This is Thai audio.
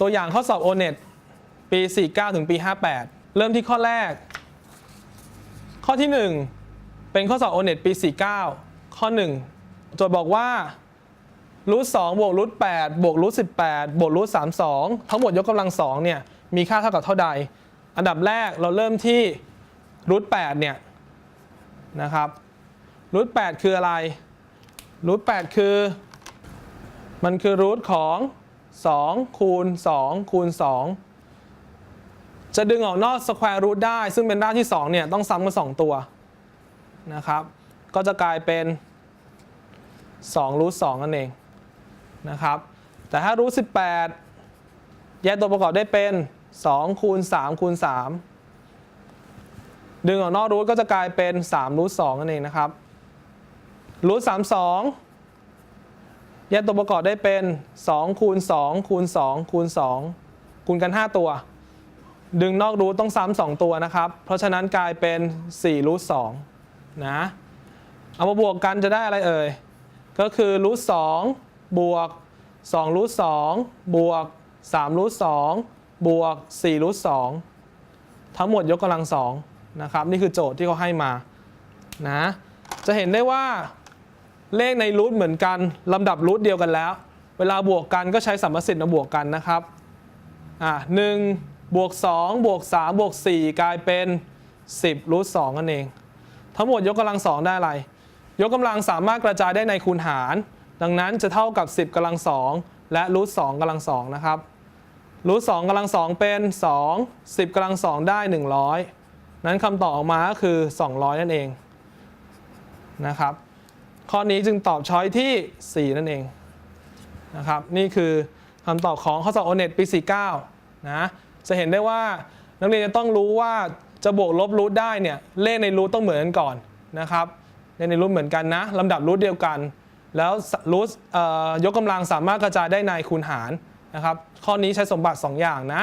ตัวอย่างข้อสอบ o n e t ปี 49 ถึงปี 58 เริ่มที่ข้อแรก ข้อที่ 1 เป็นข้อสอบ o n e t ปี 49 ข้อ 1 โจทย์บอกว่ารูท2บวกรูท8บวกรูท18บวกรูท32ทั้งหมดยกกำลัง2เนี่ยมีค่าเท่ากับเท่าใด อันดับแรกเราเริ่มที่รูท8เนี่ยนะครับรูท8คืออะไรรูท8คือ มันคือรูทของ 2 คูณ 2 คูณ 2 จะดึงออกนอกสแควร์รูทได้ ซึ่งเป็นรากที่ 2 เนี่ย ต้องซ้ำกัน 2 ตัวนะครับ ก็จะกลายเป็น2รูท2นั่นเองนะครับ แต่ถ้ารูท18 แยกตัวประกอบได้เป็น2คูณ3คูณ3ดึงออกนอกรูทก็จะกลายเป็น3รูท2นั่นเองนะครับรูท32 แยกตัวประกอบได้เป็น2คูณ2คูณ2คูณ2คูณกัน 5 ตัว ดึงนอกรูทต้องซ้ำ2ตัวนะครับ เพราะฉะนั้นกลายเป็น4รูท2นะเอามาบวกกันจะได้อะไรเอ่ย ก็คือรูท2บวก2รูท2บวก3รูท2บวก4รูท2ทั้งหมดยกกำลัง2นะครับ นี่คือโจทย์ที่เขาให้มานะจะเห็นได้ว่า เลขในรูทเหมือนกันลำดับรูทเดียวกันแล้ว เวลาบวกกันก็ใช้สัมประสิทธิ์มาบวกกันนะครับอะหนึ่งบวก2บวก3บวก4กลายเป็น 10รูท2นั่นเอง ทั้งหมดยกกำลังสองได้อะไร ยกกำลังสามารถกระจายได้ในคูณหาร ดังนั้นจะเท่ากับ 10กำลังสองและรูท2กำลังสองนะครับรูท2กำลังสองเป็น 2 10กำลังสองได้ 100 นั้นคำตอบออกมาก็คือ 200 นั่นเองนะครับ ข้อนี้จึงตอบช้อยที่ 4 นั่นเองนะครับนี่คือคำตอบของข้อสอบโอเน็ตปี 49 นะ จะเห็นได้ว่านักเรียนจะต้องรู้ว่าจะบวกลบรูทได้เนี่ยเลขในรูทต้องเหมือนกันก่อนนะครับเลขในรูทเหมือนกันนะลำดับรูทเดียวกัน แล้วรูทยกกำลังสามารถกระจายได้ในคูณหารนะครับข้อนี้ใช้สมบัติ 2 อย่างนะ